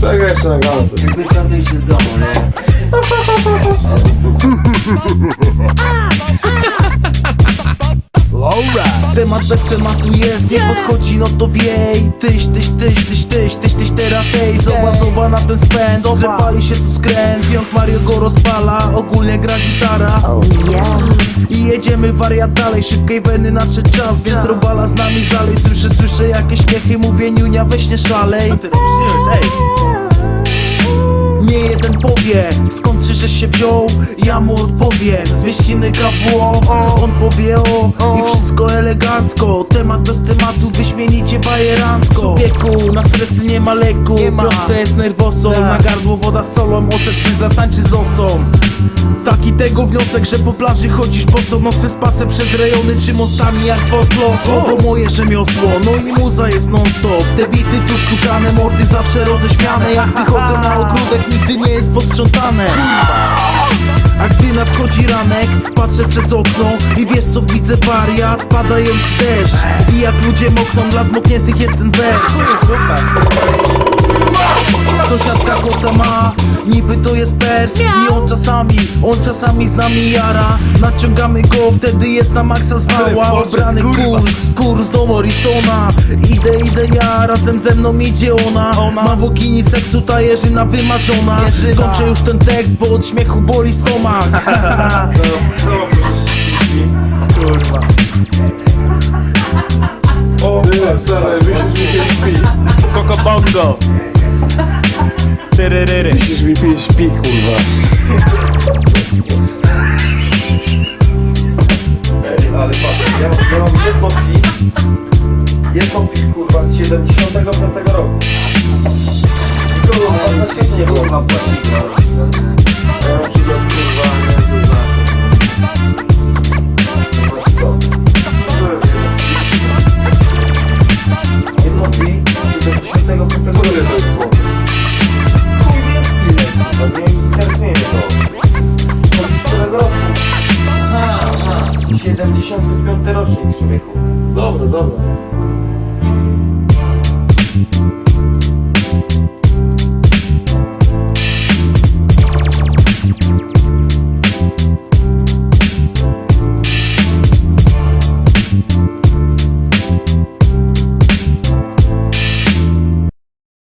Czekaj jeszcze na galę. Jakbyś tam wyjść z domu, nie? Temat bez tematu jest, nie podchodzi, no to wiej. Tyś, tyś, tyś, tyś, tyś, tyś, tyś, teraz hej Zobacz, zobacz na ten spęd, pali się tu skręt. Wiąk Mario go rozpala, ogólnie gra gitara I jedziemy wariat dalej, szybkiej weny nadszedł czas Więc robala z nami zalej, słyszę, słyszę jakieś śmiechy Mówię niunia, weź nie szalej. Nie powie, skąd ty żeś się wziął? Ja mu odpowiem, z mieściny KWO On powie o, i wszystko elegancko Temat bez tematu, wyśmienicie bajerancko. Człowieku, na stresy nie ma leku Proste jest nerwosą, na gardło woda solą Ocet ty zatańczy z osą. Taki tego wniosek, że po plaży chodzisz boso Nocy z pasem przez rejony czy mostami jak w Oslo Słowo moje rzemiosło, no i muza jest non stop Te bity tu stukane, mordy zawsze roześmiane. Jak wychodzę na ogródek, nigdy jest posprzątane. A gdy nadchodzi ranek, patrzę przez okno I wiesz co widzę wariat, padając deszcz. I jak ludzie mokną, dla zmokniętych jest ten Sąsiadka kota ma, niby to jest pers I on czasami, on czasami z nami jara. Naciągamy go, wtedy jest na maksa zwała. Obrany kurs, kurs do Morrisona. Idę, idę ja, razem ze mną idzie ona. Ma bogini seksu, ta Jerzyna wymarzona. Kończę już ten tekst, bo od śmiechu boli stomak. Kurwa. O, stary, myślisz mi pięć śpi. Coco Bongo Tyryryry Myślisz mi pięć śpi, kurwa. Ej, ale patrz, ja, mam- ja mam jedno pi. Jedno pi, kurwa, z 75 roku. Nikogo na świecie nie było na płatnika. Ja mam kurwa, pi z 75 roku. 75 rocznik, człowieku. Dobra, dobra.